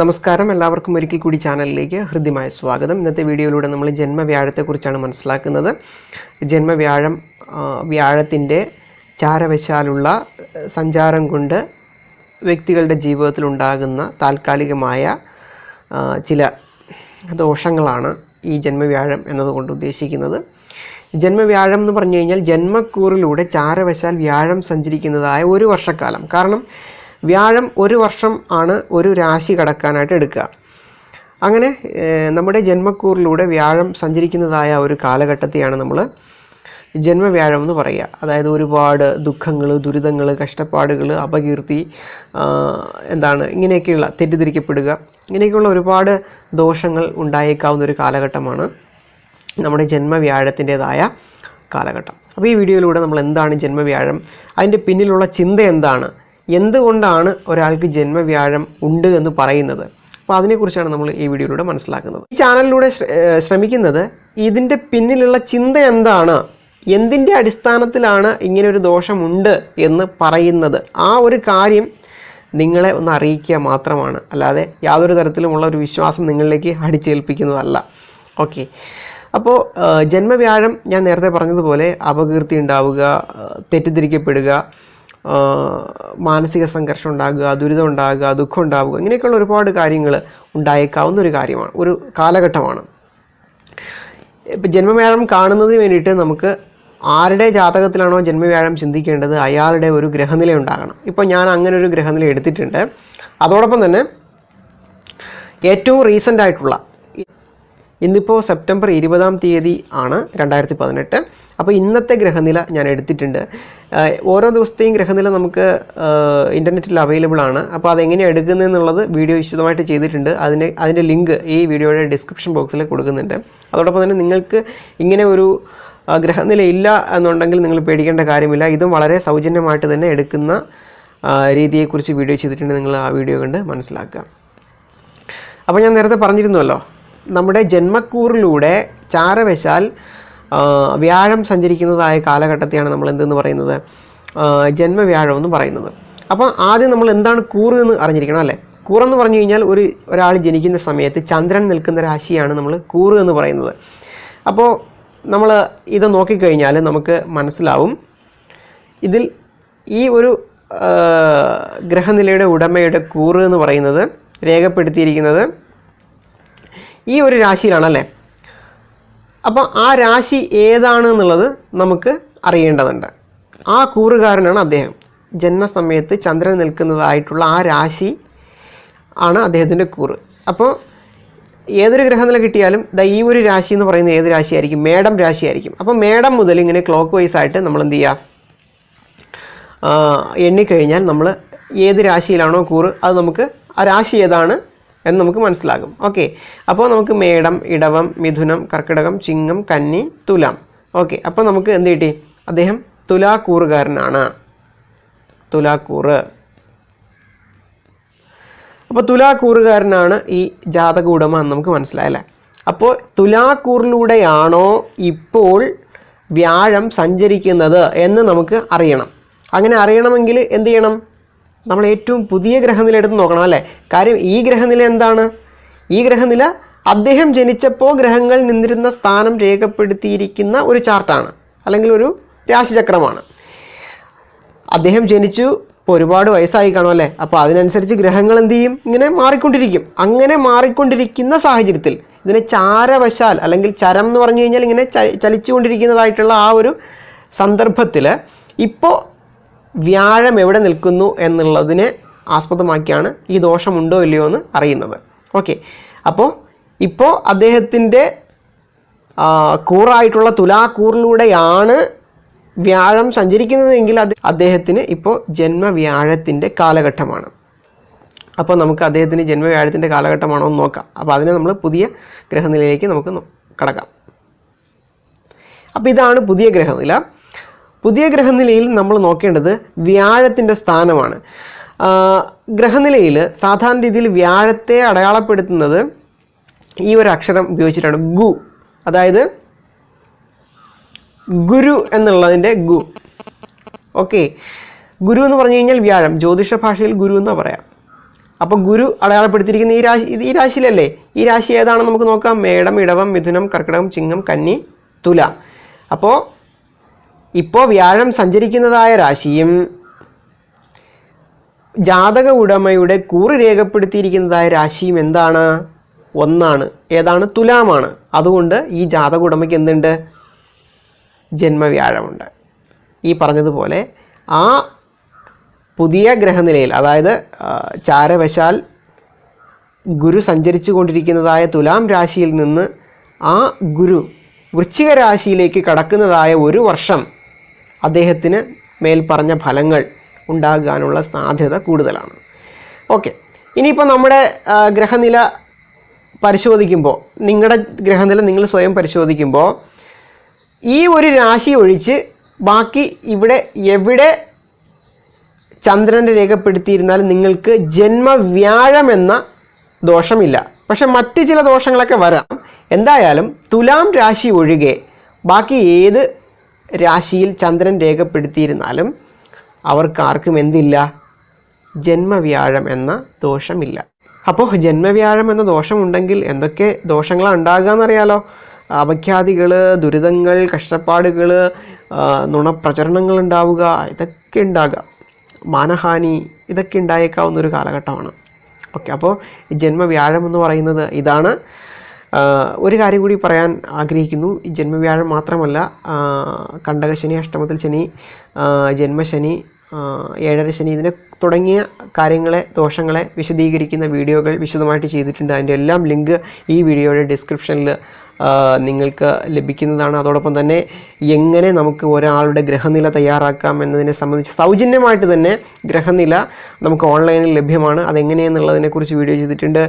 നമസ്കാരം. എല്ലാവർക്കും ഒരിക്കൽ കൂടി ചാനലിലേക്ക് ഹൃദ്യമായ സ്വാഗതം. ഇന്നത്തെ വീഡിയോയിലൂടെ നമ്മൾ ജന്മവ്യാഴത്തെക്കുറിച്ചാണ് മനസ്സിലാക്കുന്നത്. ജന്മവ്യാഴം വ്യാഴത്തിന്റെ ചാരവശാലുള്ള സഞ്ചാരം കൊണ്ട് വ്യക്തികളുടെ ജീവിതത്തിൽ ഉണ്ടാകുന്ന താൽക്കാലികമായ ചില ദോഷങ്ങളാണ് ഈ ജന്മവ്യാഴം എന്നതുകൊണ്ട് ഉദ്ദേശിക്കുന്നത്. ജന്മവ്യാഴം എന്ന് പറഞ്ഞു കഴിഞ്ഞാൽ ജന്മക്കൂറിലൂടെ ചാരവശാൽ വ്യാഴം സഞ്ചരിക്കുന്നതായ ഒരു വർഷക്കാലം. കാരണം വ്യാഴം ഒരു വർഷം ആണ് ഒരു രാശി കടക്കാനായിട്ട് എടുക്കുക. അങ്ങനെ നമ്മുടെ ജന്മക്കൂറിലൂടെ വ്യാഴം സഞ്ചരിക്കുന്നതായ ഒരു കാലഘട്ടത്തെയാണ് നമ്മൾ ജന്മവ്യാഴം എന്ന് പറയുക. അതായത് ഒരുപാട് ദുഃഖങ്ങൾ ദുരിതങ്ങൾ കഷ്ടപ്പാടുകൾ അപകീർത്തി എന്താണ് ഇങ്ങനെയൊക്കെയുള്ള തെറ്റിദ്ധരിക്കപ്പെടുക. ഇങ്ങനെയൊക്കെയുള്ള ഒരുപാട് ദോഷങ്ങൾ ഉണ്ടായേക്കാവുന്ന ഒരു കാലഘട്ടമാണ് നമ്മുടെ ജന്മവ്യാഴത്തിന്റെതായ കാലഘട്ടം. അപ്പോൾ ഈ വീഡിയോയിലൂടെ നമ്മൾ എന്താണ് ജന്മവ്യാഴം അതിന്റെ പിന്നിലുള്ള ചിന്ത എന്താണ് എന്തുകൊണ്ടാണ് ഒരാൾക്ക് ജന്മവ്യാഴം ഉണ്ട് എന്ന് പറയുന്നത്? അപ്പോൾ അതിനെക്കുറിച്ചാണ് നമ്മൾ ഈ വീഡിയോയിലൂടെ മനസ്സിലാക്കുന്നത്. ഈ ചാനലിലൂടെ ശ്രമിക്കുന്നത് ഇതിന്റെ പിന്നിലുള്ള ചിന്ത എന്താണ്? എന്തിന്റെ അടിസ്ഥാനത്തിലാണ് ഇങ്ങനെ ഒരു ദോഷമുണ്ട് എന്ന് പറയുന്നത്? ആ ഒരു കാര്യം നിങ്ങളെ ഒന്ന് അറിയിക്കുക മാത്രമാണ്. അല്ലാതെ യാതൊരു തരത്തിലുമുള്ള ഒരു വിശ്വാസം നിങ്ങളിലേക്ക് അടിച്ചേൽപ്പിക്കുന്നതല്ല. ഓക്കെ. അപ്പോൾ ജന്മവ്യാഴം ഞാൻ നേരത്തെ പറഞ്ഞതുപോലെ അപകീർത്തി ഉണ്ടാവുക തെറ്റിദ്ധരിക്കപ്പെടുക മാനസിക സംഘർഷം ഉണ്ടാകുക ദുരിതം ഉണ്ടാകുക ദുഃഖം ഉണ്ടാവുക ഇങ്ങനെയൊക്കെയുള്ള ഒരുപാട് കാര്യങ്ങൾ ഉണ്ടായേക്കാവുന്ന ഒരു കാര്യമാണ് ഒരു കാലഘട്ടമാണ്. ഇപ്പം ജന്മവ്യാഴം കാണുന്നതിന് വേണ്ടിയിട്ട് നമുക്ക് ആരുടെ ജാതകത്തിലാണോ ജന്മവ്യാഴം ചിന്തിക്കേണ്ടത്? അയാളുടെ ഒരു ഗ്രഹനില ഉണ്ടാകണം. ഇപ്പോൾ ഞാൻ അങ്ങനെ ഒരു ഗ്രഹനില എടുത്തിട്ടുണ്ട്. അതോടൊപ്പം തന്നെ ഏറ്റവും റീസെന്റ് ആയിട്ടുള്ള ഇന്നിപ്പോൾ സെപ്റ്റംബർ ഇരുപതാം തീയതി ആണ് രണ്ടായിരത്തി പതിനെട്ട് അപ്പോൾ ഇന്നത്തെ ഗ്രഹനില ഞാൻ എടുത്തിട്ടുണ്ട്. ഓരോ ദിവസത്തെയും ഗ്രഹനില നമുക്ക് ഇന്റർനെറ്റിൽ അവൈലബിൾ ആണ്. അപ്പോൾ അതെങ്ങനെയാണ് എടുക്കുന്നതെന്നുള്ളത് വീഡിയോ വിശദമായിട്ട് ചെയ്തിട്ടുണ്ട്. അതിന് അതിന്റെ ലിങ്ക് ഈ വീഡിയോയുടെ ഡിസ്ക്രിപ്ഷൻ ബോക്സിൽ കൊടുക്കുന്നുണ്ട്. അതോടൊപ്പം തന്നെ നിങ്ങൾക്ക് ഇങ്ങനെ ഒരു ഗ്രഹനില ഇല്ല എന്നുണ്ടെങ്കിൽ നിങ്ങൾ പേടിക്കേണ്ട കാര്യമില്ല. ഇതും വളരെ സൗജന്യമായിട്ട് തന്നെ എടുക്കുന്ന രീതിയെക്കുറിച്ച് വീഡിയോ ചെയ്തിട്ടുണ്ട് നിങ്ങൾ ആ വീഡിയോ കണ്ട് മനസ്സിലാക്കുക. അപ്പോൾ ഞാൻ നേരത്തെ പറഞ്ഞിരുന്നുവല്ലോ നമ്മുടെ ജന്മക്കൂറിലൂടെ ചാരവശാൽ വ്യാഴം സഞ്ചരിക്കുന്നതായ കാലഘട്ടത്തെയാണ് നമ്മൾ എന്തെന്ന് പറയുന്നത്? ജന്മവ്യാഴം എന്ന് പറയുന്നത്. അപ്പോൾ ആദ്യം നമ്മൾ എന്താണ് കൂറ് എന്ന് അറിഞ്ഞിരിക്കണം അല്ലേ? കൂറെന്ന് പറഞ്ഞു കഴിഞ്ഞാൽ ഒരു ഒരാൾ ജനിക്കുന്ന സമയത്ത് ചന്ദ്രൻ നിൽക്കുന്ന രാശിയാണ് നമ്മൾ കൂറ് എന്ന് പറയുന്നത്. അപ്പോൾ നമ്മൾ ഇത് നോക്കിക്കഴിഞ്ഞാൽ നമുക്ക് മനസ്സിലാവും. ഇതിൽ ഈ ഒരു ഗ്രഹനിലയുടെ ഉടമയുടെ കൂറ് എന്ന് പറയുന്നത് രേഖപ്പെടുത്തിയിരിക്കുന്നത് ഈ ഒരു രാശിയിലാണല്ലേ? അപ്പോൾ ആ രാശി ഏതാണ് എന്നുള്ളത് നമുക്ക് അറിയേണ്ടതുണ്ട്. ആ കൂറുകാരനാണ് അദ്ദേഹം. ജന്മസമയത്ത് ചന്ദ്രൻ നിൽക്കുന്നതായിട്ടുള്ള ആ രാശി ആണ് അദ്ദേഹത്തിന്റെ കൂറ്. അപ്പോൾ ഏതൊരു ഗ്രഹനില കിട്ടിയാലും ദാ ഈ ഒരു രാശി എന്ന് പറയുന്നത് ഏത് രാശിയായിരിക്കും മേടം രാശിയായിരിക്കും അപ്പോൾ മേടം മുതൽ ഇങ്ങനെ ക്ലോക്ക് വൈസ് ആയിട്ട് നമ്മൾ എന്ത് ചെയ്യുക എണ്ണിക്കഴിഞ്ഞാൽ നമ്മൾ ഏത് രാശിയിലാണോ കൂറ് അത് നമുക്ക് ആ രാശി ഏതാണ് എന്ന് നമുക്ക് മനസ്സിലാകും. ഓക്കെ അപ്പോൾ നമുക്ക് മേടം ഇടവം മിഥുനം കർക്കിടകം ചിങ്ങം കന്നി തുലാം. ഓക്കെ അപ്പോൾ നമുക്ക് എന്ത് കിട്ടി? അദ്ദേഹം തുലാക്കൂറുകാരനാണ്. തുലാക്കൂറ്. അപ്പോൾ തുലാക്കൂറുകാരനാണ് ഈ ജാതക ഉടമ എന്ന് നമുക്ക് മനസ്സിലായല്ലേ അപ്പോൾ തുലാക്കൂറിലൂടെയാണോ ഇപ്പോൾ വ്യാഴം സഞ്ചരിക്കുന്നത് എന്ന് നമുക്ക് അറിയണം. അങ്ങനെ അറിയണമെങ്കിൽ എന്ത് ചെയ്യണം? നമ്മൾ ഏറ്റവും പുതിയ ഗ്രഹനില എടുത്ത് നോക്കണം അല്ലേ? കാര്യം ഈ ഗ്രഹനില എന്താണ്? ഈ ഗ്രഹനില അദ്ദേഹം ജനിച്ചപ്പോൾ ഗ്രഹങ്ങൾ നിന്നിരുന്ന സ്ഥാനം രേഖപ്പെടുത്തിയിരിക്കുന്ന ഒരു ചാർട്ടാണ് അല്ലെങ്കിൽ ഒരു രാശിചക്രമാണ്. അദ്ദേഹം ജനിച്ചു ഇപ്പോൾ ഒരുപാട് വയസ്സായി കാണും അല്ലേ? അപ്പോൾ അതിനനുസരിച്ച് ഗ്രഹങ്ങൾ എന്ത് ചെയ്യും? ഇങ്ങനെ മാറിക്കൊണ്ടിരിക്കും. അങ്ങനെ മാറിക്കൊണ്ടിരിക്കുന്ന സാഹചര്യത്തിൽ ഇതിനെ ചാരവശാൽ അല്ലെങ്കിൽ ചരം എന്ന് പറഞ്ഞു കഴിഞ്ഞാൽ ഇങ്ങനെ ചലിച്ചുകൊണ്ടിരിക്കുന്നതായിട്ടുള്ള ആ ഒരു സന്ദർഭത്തിൽ ഇപ്പോൾ വ്യാഴം എവിടെ നിൽക്കുന്നു എന്നുള്ളതിനെ ആസ്പദമാക്കിയാണ് ഈ ദോഷമുണ്ടോ ഇല്ലയോ എന്ന് അറിയുന്നത്. ഓക്കെ അപ്പോൾ ഇപ്പോൾ അദ്ദേഹത്തിന്റെ കൂറായിട്ടുള്ള തുലാക്കൂറിലൂടെയാണ് വ്യാഴം സഞ്ചരിക്കുന്നതെങ്കിൽ അത് അദ്ദേഹത്തിന് ഇപ്പോൾ ജന്മവ്യാഴത്തിന്റെ കാലഘട്ടമാണ്. അപ്പോൾ നമുക്ക് അദ്ദേഹത്തിന് ജന്മവ്യാഴത്തിന്റെ കാലഘട്ടമാണോ എന്ന് നോക്കാം. അപ്പോൾ അതിനെ നമ്മൾ പുതിയ ഗ്രഹനിലയിലേക്ക് നമുക്ക് കടക്കാം. അപ്പോൾ ഇതാണ് പുതിയ ഗ്രഹനില. പുതിയ ഗ്രഹനിലയിൽ നമ്മൾ നോക്കേണ്ടത് വ്യാഴത്തിന്റെ സ്ഥാനമാണ്. ഗ്രഹനിലയിൽ സാധാരണ രീതിയിൽ വ്യാഴത്തെ അടയാളപ്പെടുത്തുന്നത് ഈ ഒരു അക്ഷരം ഉപയോഗിച്ചിട്ടാണ്. ഗു. അതായത് ഗുരു എന്നുള്ളതിന്റെ ഗു. ഓക്കെ. ഗുരു എന്ന് പറഞ്ഞു കഴിഞ്ഞാൽ വ്യാഴം. ജ്യോതിഷ ഭാഷയിൽ ഗുരു എന്ന് പറയാം. അപ്പോൾ ഗുരു അടയാളപ്പെടുത്തിയിരിക്കുന്ന ഈ രാശി ഇത് ഈ രാശിയിലല്ലേ? ഈ രാശി ഏതാണെന്ന് നമുക്ക് നോക്കാം. മേടം ഇടവം മിഥുനം കർക്കിടകം ചിങ്ങം കന്നി തുല. അപ്പോൾ ഇപ്പോൾ വ്യാഴം സഞ്ചരിക്കുന്നതായ രാശിയും ജാതക ഉടമയുടെ കൂറ് രേഖപ്പെടുത്തിയിരിക്കുന്നതായ രാശിയും എന്താണ്? ഒന്നാണ്. ഏതാണ്? തുലാമാണ്. അതുകൊണ്ട് ഈ ജാതക ഉടമയ്ക്ക് എന്തുണ്ട്? ജന്മവ്യാഴമുണ്ട്. ഈ പറഞ്ഞതുപോലെ ആ പുതിയ ഗ്രഹനിലയിൽ അതായത് ചാരവശാൽ ഗുരു സഞ്ചരിച്ചു കൊണ്ടിരിക്കുന്നതായ തുലാം രാശിയിൽ നിന്ന് ആ ഗുരു വൃശ്ചിക രാശിയിലേക്ക് കടക്കുന്നതായ ഒരു വർഷം അദ്ദേഹത്തിന് മേൽ പറഞ്ഞ ഫലങ്ങൾ ഉണ്ടാകാനുള്ള സാധ്യത കൂടുതലാണ്. ഓക്കെ ഇനിയിപ്പോൾ നമ്മുടെ ഗ്രഹനില പരിശോധിക്കുമ്പോൾ നിങ്ങളുടെ ഗ്രഹനില നിങ്ങൾ സ്വയം പരിശോധിക്കുമ്പോൾ ഈ ഒരു രാശി ഒഴിച്ച് ബാക്കി ഇവിടെ എവിടെ ചന്ദ്രനെ രേഖപ്പെടുത്തിയിരുന്നാൽ നിങ്ങൾക്ക് ജന്മവ്യാഴം എന്ന ദോഷമില്ല. പക്ഷെ മറ്റ് ചില ദോഷങ്ങളൊക്കെ വരാം. എന്തായാലും തുലാം രാശി ഒഴികെ ബാക്കി ഏത് രാശിയിൽ ചന്ദ്രൻ രേഖപ്പെടുത്തിയിരുന്നാലും അവർക്കാർക്കും എന്തില്ല? ജന്മവ്യാഴം എന്ന ദോഷമില്ല. അപ്പോൾ ജന്മവ്യാഴം എന്ന ദോഷമുണ്ടെങ്കിൽ എന്തൊക്കെ ദോഷങ്ങളാണ് ഉണ്ടാകുക എന്നറിയാലോ അപഖ്യാതികൾ ദുരിതങ്ങൾ കഷ്ടപ്പാടുകൾ നുണപ്രചരണങ്ങൾ ഉണ്ടാവുക ഇതൊക്കെ ഉണ്ടാകുക മാനഹാനി ഇതൊക്കെ ഉണ്ടായേക്കാവുന്ന ഒരു കാലഘട്ടമാണ്. ഓക്കെ അപ്പോൾ ജന്മവ്യാഴം എന്ന് പറയുന്നത് ഇതാണ്. ഒരു കാര്യം കൂടി പറയാൻ ആഗ്രഹിക്കുന്നു. ജന്മവ്യാഴം മാത്രമല്ല കണ്ടകശനി അഷ്ടമത്തിൽ ശനി ജന്മശനി ഏഴര ശനി ഇതിനെ തുടങ്ങിയ കാര്യങ്ങളെ ദോഷങ്ങളെ വിശദീകരിക്കുന്ന വീഡിയോകൾ വിശദമായിട്ട് ചെയ്തിട്ടുണ്ട്. അതിന്റെ എല്ലാം ലിങ്ക് ഈ വീഡിയോയുടെ ഡിസ്ക്രിപ്ഷനിൽ നിങ്ങൾക്ക് ലഭിക്കുന്നതാണ്. അതോടൊപ്പം തന്നെ എങ്ങനെ നമുക്ക് ഒരാളുടെ ഗ്രഹനില തയ്യാറാക്കാം എന്നതിനെ സംബന്ധിച്ച് സൗജന്യമായിട്ട് തന്നെ ഗ്രഹനില നമുക്ക് ഓൺലൈനിൽ ലഭ്യമാണ്. അതെങ്ങനെയെന്നുള്ളതിനെക്കുറിച്ച് വീഡിയോ ചെയ്തിട്ടുണ്ട്.